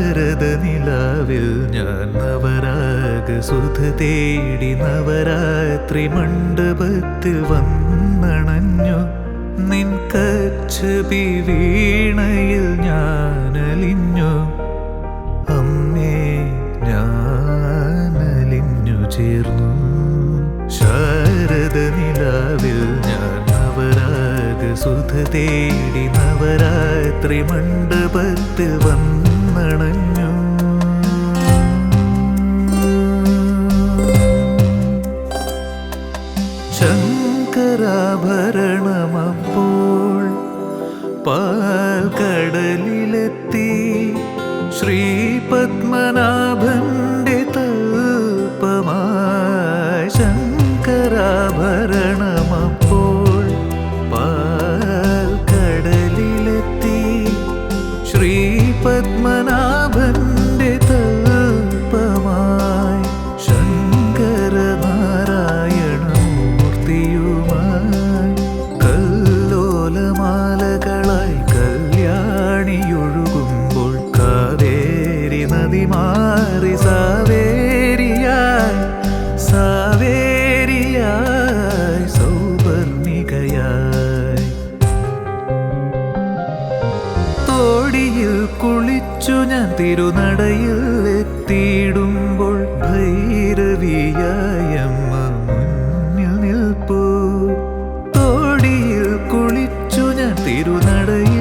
ശാരദ നിലാവിൽ ഞാൻ നവരാഗ സുധ തേടി നവരാത്രി മണ്ഡപത്തിൽ വന്നണഞ്ഞു. നിൻ കച്ചബി വീണയിൽ ഞാനലിഞ്ഞു. അമ്മേ ഞാനലിഞ്ഞു ചേർന്നു. ശാരദ നിലാവിൽ ഞാൻ നവരാഗ സുധ തേടി നവരാത്രി മണ്ഡപത്തിൽ വന്നണഞ്ഞു ശങ്കരാഭരണമപ്പോൾ പാൽക്കടലിലെത്തി ശ്രീ പത്മനാഭന്റെ തൽപ്പമായി ശങ്കരാഭരണമപ്പോൾ മാറി സാവേരിയായി സാവേരിയായി സൗവർണികയായി തോടിയിൽ കുളിച്ചു ഞാൻ തിരുനടയിൽ എത്തിയിടുമ്പോൾ ഭൈരവിയായമ്മ മുന്നിൽ നിൽപ്പു. തോടിയിൽ കുളിച്ചു ഞാൻ തിരുനടയിൽ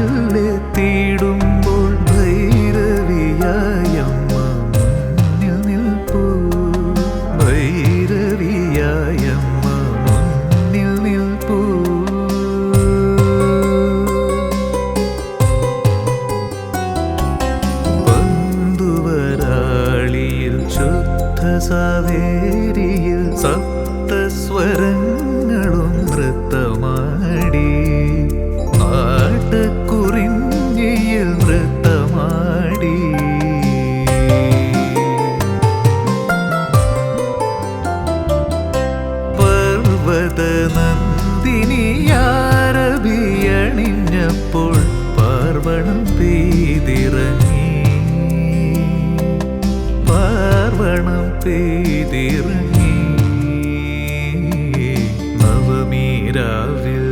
സാവേരിയിൽ സപ്തസ്വരങ്ങളും നൃത്തമാടി. നാട്ടക്കുറിഞ്ഞിയിൽ നൃത്തമാടി. പർവത നന്ദിനിയാരഭിയണിഞ്ഞപ്പോൾ പാർവണം പെയ്തിറങ്ങി. പെയ്തിറങ്ങി നവമീരാവിൽ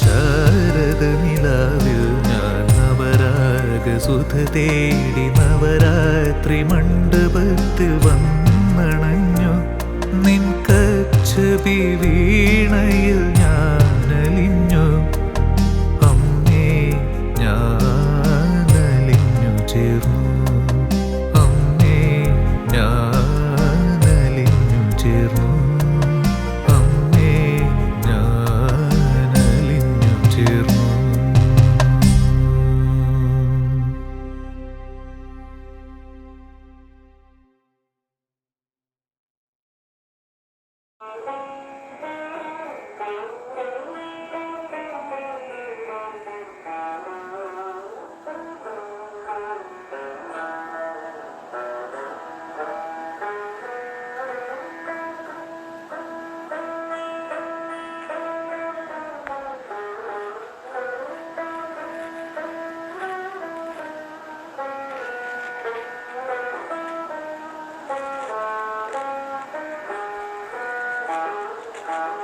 ശാരദനിലാവിൽ ഞാൻ നവരാഗ സുധ തേടി നവരാത്രി മണ്ഡപത്തിൽ വന്നണഞ്ഞു. നിൻ കച്ചബി ഞാൻ Uh -huh.